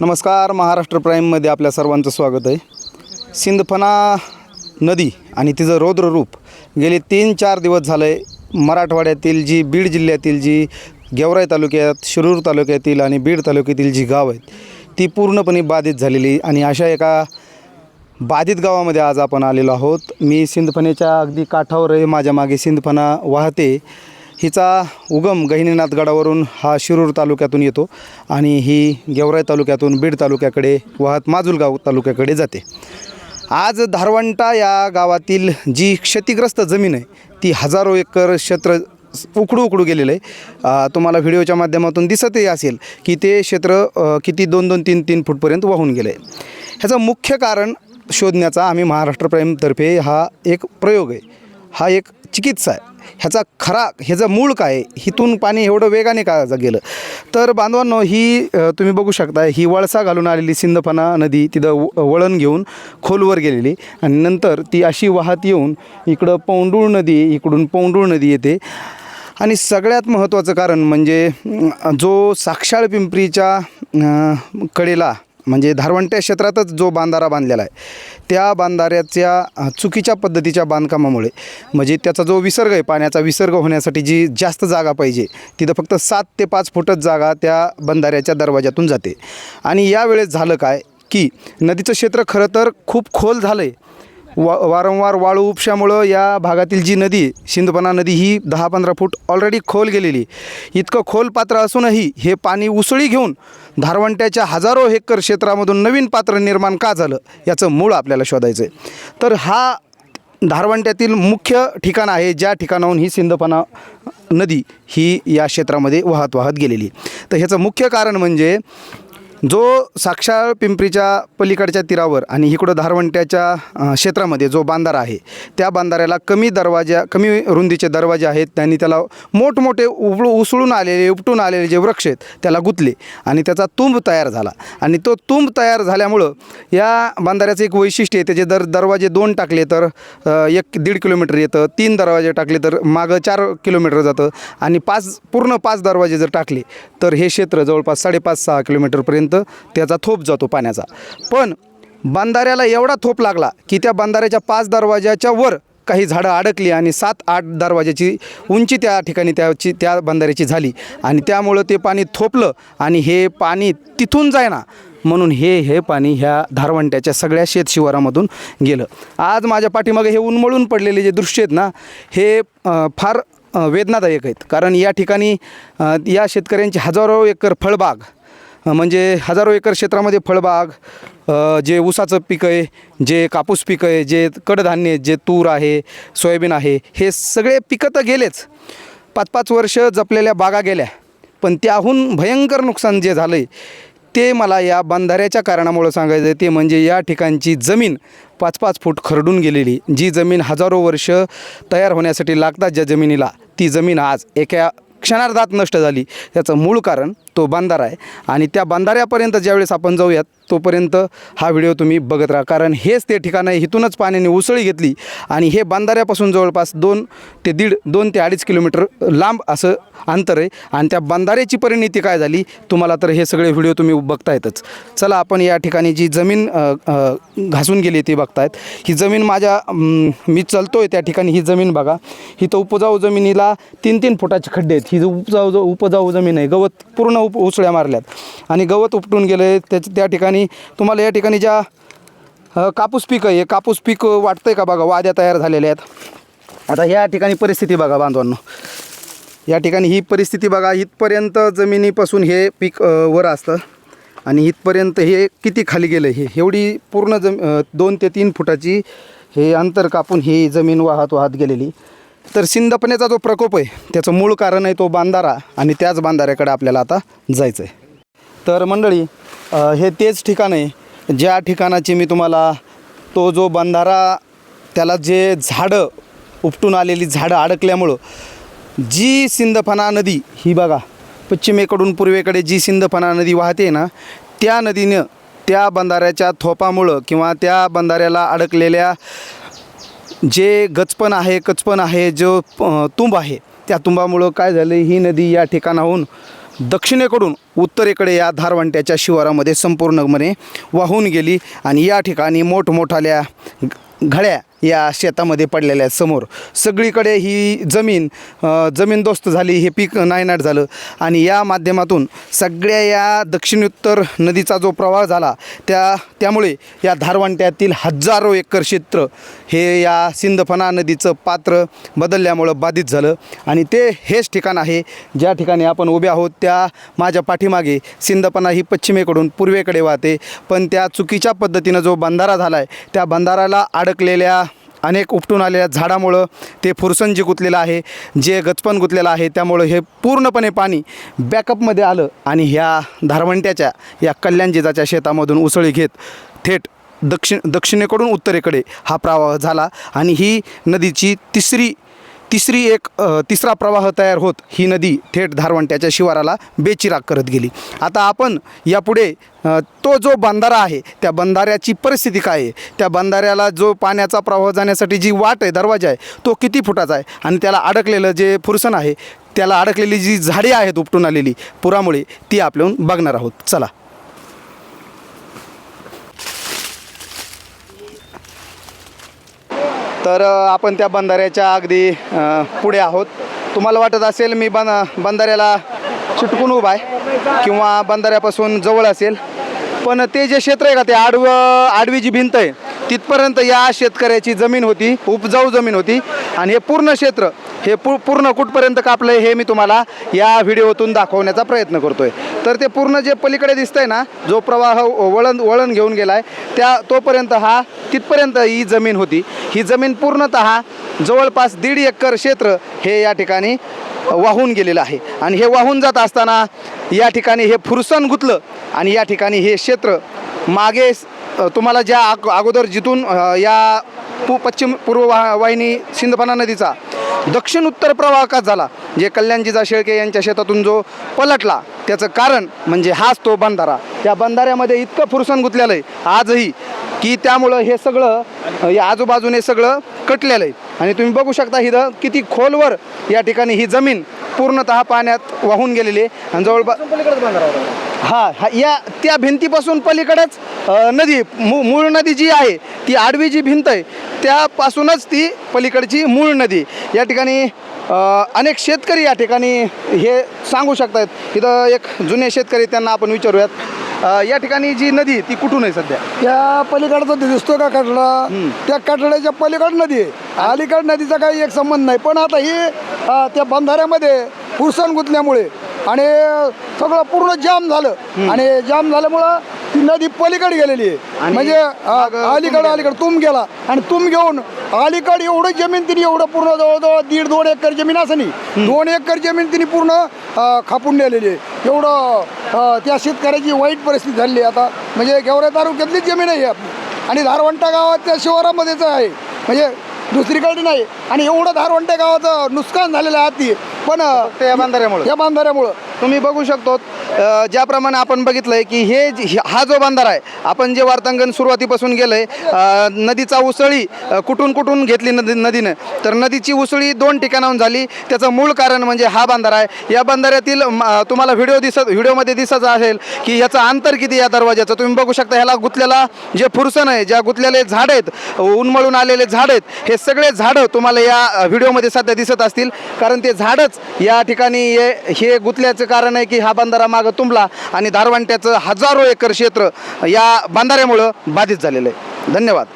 नमस्कार महाराष्ट्र प्राईममध्ये आपल्या सर्वांचं स्वागत आहे. सिंदफणा नदी आणि तिचं रौद्र रूप गेले तीन चार दिवस झालं आहे मराठवाड्यातील जी बीड जिल्ह्यातील जी गेवराई तालुक्यात शिरूर तालुक्यातील आणि बीड तालुक्यातील जी गाव आहेत ती पूर्णपणे बाधित झालेली आणि अशा एका बाधित गावामध्ये आज आपण आलेलो आहोत. मी सिंदफण्याच्या अगदी काठावर आहे. माझ्या मागे सिंदफणा वाहते. हिचा उगम गहिनीनाथ गडावरून हा शिरूर तालुक्यातून येतो आणि ही गेवराई तालुक्यातून बीड तालुक्याकडे वाहत माजुलगाव तालुक्याकडे जाते. आज धारवंटा या गावातील जी क्षतिग्रस्त जमीन आहे ती हजारो एकर क्षेत्र उकडू उकडू गेलेलं आहे. तुम्हाला व्हिडिओच्या माध्यमातून दिसतही असेल की ते क्षेत्र किती दोन दोन तीन तीन फूटपर्यंत वाहून गेलं आहे ह्याचं मुख्य कारण शोधण्याचा आम्ही महाराष्ट्र प्राईमतर्फे हा एक प्रयोग आहे. हा एक चिकित्सा आहे. ह्याचा खरा ह्याचं मूळ काय हिथून पाणी एवढं वेगाने का गेलं? तर बांधवांनो ही तुम्ही बघू शकता ही वळसा घालून आलेली सिंधफना नदी तिथं व- वळण घेऊन खोलवर गेलेली आणि नंतर ती अशी वाहत येऊन इकडं पौंडूळ नदी इकडून पौंडूळ नदी येते. आणि सगळ्यात महत्त्वाचं कारण म्हणजे जो साक्षाळ पिंपरीच्या कडेला म्हणजे धारवंट्या क्षेत्रातच जो बांधारा बांधलेला आहे त्या बांधाऱ्याच्या चुकीच्या पद्धतीच्या बांधकामामुळे म्हणजे त्याचा जो विसर्ग आहे पाण्याचा विसर्ग होण्यासाठी जी जास्त जागा पाहिजे तिथं फक्त सात ते पाच फुटच जागा त्या बंधाऱ्याच्या दरवाज्यातून जाते. आणि यावेळेस झालं काय की नदीचं क्षेत्र खरं तर खूप खोल झालं आहे वा वारंवार वाळू उपशामुळं या भागातील जी नदी आहे, नदी ही दहा पंधरा फूट ऑलरेडी खोल गेलेली आहे. इतकं खोल पात्र असूनही हे पाणी उसळी घेऊन धारवंट्याच्या हजारो हेक्टर क्षेत्रामधून नवीन पात्र निर्माण का झालं याचं मूळ आपल्याला शोधायचं आहे तर हा धारवंट्यातील मुख्य ठिकाण आहे ज्या ठिकाणाहून ही सिंधपना नदी ही या क्षेत्रामध्ये वाहत वाहत गेलेली तर ह्याचं मुख्य कारण म्हणजे जो साक्षाळ पिंपरीच्या पलीकडच्या तीरावर आणि इकडं धारवंट्याच्या क्षेत्रामध्ये जो बांधारा आहे त्या बांधाऱ्याला कमी दरवाजा कमी रुंदीचे दरवाजे आहेत. त्यांनी त्याला मोठमोठे उबळू उसळून आलेले उपटून आलेले जे वृक्ष आहेत त्याला गुंतले आणि त्याचा तुंब तयार झाला. आणि तो तुंब तयार झाल्यामुळं या बांधाऱ्याचं एक वैशिष्ट्य आहे त्याचे दर दरवाजे दोन टाकले तर एक दीड किलोमीटर येतं तीन दरवाजे टाकले तर मागं चार किलोमीटर जातं आणि पाच पूर्ण पाच दरवाजे जर टाकले तर हे क्षेत्र जवळपास साडेपाच सहा किलोमीटरपर्यंत त्याचा थोप जातो पाण्याचा. पण बांधाऱ्याला एवढा थोप लागला की त्या बांधाऱ्याच्या पाच दरवाजाच्या वर काही झाडं अडकली आणि सात आठ दरवाज्याची उंची त्या ठिकाणी त्याची त्या बंधाऱ्याची झाली. आणि त्यामुळं ते पाणी थोपलं आणि हे पाणी तिथून जायना. म्हणून हे हे पाणी ह्या धारवंट्याच्या सगळ्या शेतशिवारामधून गेलं. आज माझ्या पाठीमागे हे उन्मळून पडलेले जे दृश्य आहेत ना हे फार वेदनादायक आहेत. कारण या ठिकाणी या शेतकऱ्यांची हजारो एकर फळबाग म्हणजे हजारो एकर क्षेत्रामध्ये फळबाग जे ऊसाचं पीक आहे जे कापूस पीक आहे जे कडधान्य आहे, जे तूर आहे सोयाबीन आहे हे सगळे पिकं तर गेलेच. पाच पाच वर्ष जपलेल्या बागा गेल्या. पण त्याहून भयंकर नुकसान जे झालं आहे ते मला या बांधाऱ्याच्या कारणामुळं सांगायचं आहे ते म्हणजे या ठिकाणची जमीन पाच पाच फूट खरडून गेलेली. जी जमीन हजारो वर्ष तयार होण्यासाठी लागतात ज्या जमिनीला ती जमीन आज एका क्षणार्धात नष्ट झाली. याचं मूळ कारण तो बांधारा आहे. आणि त्या बांधाऱ्यापर्यंत ज्यावेळेस आपण जाऊयात तोपर्यंत हा व्हिडिओ तुम्ही बघत राहा. कारण हेच ते ठिकाण आहे. इथूनच पाण्याने उसळी घेतली. आणि हे बांधाऱ्यापासून जवळपास दोन ते दीड दोन ते अडीच किलोमीटर लांब असं अंतर आहे. आणि त्या बांधाऱ्याची परिणिती काय झाली? तुम्हाला तर हे सगळे व्हिडिओ तुम्ही बघतायतच. चला आपण या ठिकाणी जी जमीन घासून गेली ती बघतायत. ही जमीन माझ्या मी मी आहे त्या ठिकाणी. ही जमीन बघा. ही तर उपजाऊ जमिनीला तीन तीन फुटाचे खड्डे आहेत. ही उपजाऊ उपजाऊ जमीन आहे. गवत पूर्ण उप उसळ्या मारल्यात. आणि गवत उपटून गेलं आहे त्याच्या त्या ठिकाणी तुम्हाला या ठिकाणी ज्या कापूस पीक आहे हे कापूस पीक वाटतंय का बघा? वाद्या तयार झालेल्या आहेत. आता ह्या ठिकाणी परिस्थिती बघा बांधवांनो. या ठिकाणी ही परिस्थिती बघा इथपर्यंत जमिनीपासून हे पीक वर असतं. आणि इथपर्यंत हे किती खाली गेलं हे? एवढी पूर्ण जम दोन ते तीन फुटाची हे अंतर कापून ही जमीन वाहत वाहत गेलेली. तर सिंदपण्याचा जो प्रकोप आहे त्याचं मूळ कारण आहे तो बांधारा आणि त्याच बांधाऱ्याकडे आपल्याला आता जायचं आहे तर मंडळी हे तेच ठिकाण आहे. ज्या ठिकाणाची मी तुम्हाला तो जो बंधारा त्याला जे झाडं उपटून आलेली झाडं अडकल्यामुळं जी सिंदफणा नदी ही बघा पश्चिमेकडून पूर्वेकडे जी सिंदफणा नदी वाहते ना त्या नदीनं त्या बंधाऱ्याच्या थोपामुळं किंवा त्या बंधाऱ्याला अडकलेल्या जे गचपण आहे कचपण आहे जो तुंब आहे त्या तुंबामुळं काय झालं? ही नदी या ठिकाणाहून दक्षिणेकडून उत्तरेकडे या धारवंट्याच्या शिवारामध्ये संपूर्णपणे वाहून गेली आणि या ठिकाणी मोठमोठाल्या घड्या या शेतामध्ये पडलेल्या आहेत समोर. सगळीकडे ही जमीन जमीनदोस्त झाली हे पीक नायनाट झालं. आणि या माध्यमातून सगळ्या या दक्षिणोत्तर नदीचा जो प्रवाह झाला त्या त्यामुळे या धारवंट्यातील हजारो एकर क्षेत्र हे या सिंदफना नदीचं पात्र बदलल्यामुळं बाधित झालं. आणि ते हेच ठिकाण आहे ज्या ठिकाणी आपण उभे आहोत त्या माझ्या पाठीमागे सिंदफना ही पश्चिमेकडून पूर्वेकडे वाहते. पण त्या चुकीच्या पद्धतीनं जो बंधारा झाला आहे त्या बंधाराला अडकलेल्या अनेक उपटून आलेल्या झाडामुळं ते फुरसंजी गुंतलेलं आहे जे गचपन गुंतलेलं आहे त्यामुळं हे पूर्णपणे पाणी बॅकअपमध्ये आलं आणि ह्या धारवंट्याच्या या कल्याणजिजाच्या शेतामधून उसळी घेत थेट दक्षिण दक्षिणेकडून उत्तरेकडे हा प्रवाह झाला आणि ही नदीची तिसरी तिसरी एक तिसरा प्रवाह तयार होत ही नदी थेट धारवंट्याच्या शिवाराला बेचिराग करत गेली. आता आपण यापुढे तो जो बंधारा आहे त्या बंधाऱ्याची परिस्थिती काय आहे? त्या बंधाऱ्याला जो पाण्याचा प्रवाह जाण्यासाठी जी वाट आहे दरवाजा आहे तो किती फुटाचा आहे? आणि त्याला अडकलेलं जे फुरसन आहे त्याला अडकलेली जी झाडे आहेत उपटून आलेली पुरामुळे ती आपण बघणार आहोत. चला. तर आपण त्या बंधाऱ्याच्या अगदी पुढे आहोत. तुम्हाला वाटत असेल मी बन बंधाऱ्याला चिटकून उभा आहे किंवा बंधाऱ्यापासून जवळ असेल पण ते जे क्षेत्र आहे का ते आडवं आडवी जी भिंत आहे तिथपर्यंत या शेतकऱ्याची जमीन होती उपजाऊ जमीन होती. आणि हे पूर्ण क्षेत्र हे पू पूर्ण कुठपर्यंत कापलं आहे हे मी तुम्हाला या व्हिडिओतून दाखवण्याचा प्रयत्न करतो आहे तर ते पूर्ण जे पलीकडे दिसतंय ना जो प्रवाह वळण वळण घेऊन गेला आहे त्या तोपर्यंत हा तिथपर्यंत ही जमीन होती. ही जमीन पूर्णतः जवळपास दीड एकर क्षेत्र हे या ठिकाणी वाहून गेलेलं आहे. आणि हे वाहून जात असताना या ठिकाणी हे फुरसन गुतलं आणि या ठिकाणी हे क्षेत्र मागे तुम्हाला ज्या अगोदर जिथून या पू पश्चिम पूर्व वा वाहिनी सिंदफणा नदीचा दक्षिण उत्तर प्रवाह का झाला जे कल्याणजीचा शेळके यांच्या शेतातून जो पलटला त्याचं कारण म्हणजे हाच तो बंधारा. त्या बंधाऱ्यामध्ये इतकं फुरसन गुंतलेलं आहे. आजही की त्यामुळं हे सगळं या आजूबाजूने सगळं कटलेलं आहे. आणि तुम्ही बघू शकता इथं किती खोलवर या ठिकाणी ही जमीन पूर्णतः पाण्यात वाहून गेलेली आहे. आणि जवळपास हा हा या त्या भिंतीपासून पलीकडंच नदी मू मूळ नदी जी आहे ती आडवी जी भिंत आहे त्यापासूनच ती पलीकडची मूळ नदी. या ठिकाणी अनेक शेतकरी या ठिकाणी हे सांगू शकतात इथं एक जुने शेतकरी त्यांना आपण विचारूयात. अ, या ठिकाणी जी नदी ती कुठून आहे सध्या? त्या पलीकडचा दिसतो का कटडा त्या कटड्याच्या पलीकड नदी आहे. अलीकड नदीचा काही एक संबंध नाही. पण आता ही अं, त्या बंधाऱ्यामध्ये फुरसन गुंतल्यामुळे आणि सगळं पूर्ण जाम झालं. आणि जाम झाल्यामुळं ती नदी पलीकडे गेलेली आहे. आणि म्हणजे मागं तुंब अलीकड गेला. अलीकड तुम गेला. आणि तुम घेऊन अलीकड एवढं जमीन तिने एवढं पूर्ण जवळजवळ दीड दोन एकर जमीन असं नाही. दोन एकर जमीन तिने पूर्ण अं, खापून नेलेली आहे. एवढं त्या शेतकऱ्याची वाईट परिस्थिती झाली आहे. आता म्हणजे गेवऱ्या तालुक्यातलीच जमीन आहे आपली. आणि धारवंटा गावात त्या शिवारामध्येच आहे. म्हणजे दुसरीकडे नाही. आणि एवढं धारवंट्या गावाचं नुकसान झालेलं आहे आती पण या बंधाऱ्यामुळं? या बंधाऱ्यामुळं. तुम्ही बघू शकतो ज्याप्रमाणे आपण बघितलं आहे की हे जे- हे- हा जो बंधारा आहे आपण जे वार्तांकन सुरुवातीपासून गेलं आहे नदीचा उसळी कुठून कुठून घेतली नदी नदीनं? तर नदीची उसळी दोन ठिकाणाहून झाली. त्याचं मूळ कारण म्हणजे हा बंधारा आहे. या बंधाऱ्यातील म, तुम्हाला व्हिडिओ दिसत व्हिडिओमध्ये दिसत असेल की याचं अंतर किती या दरवाजाचं तुम्ही बघू शकता ह्याला गुतलेला जे फुरसन आहे ज्या गुतलेले झाड आहेत उन्मळून आलेले झाड आहेत हे सगळे झाडं तुम्हाला या व्हिडिओमध्ये सध्या दिसत असतील. कारण ते झाडच या ठिकाणी हे हे गुंतल्याचं कारण आहे की हा बंधारा मागं तुंबला आणि दारवांट्याचं हजारो एकर क्षेत्र या बांधाऱ्यामुळं बाधित झालेलं आहे. धन्यवाद.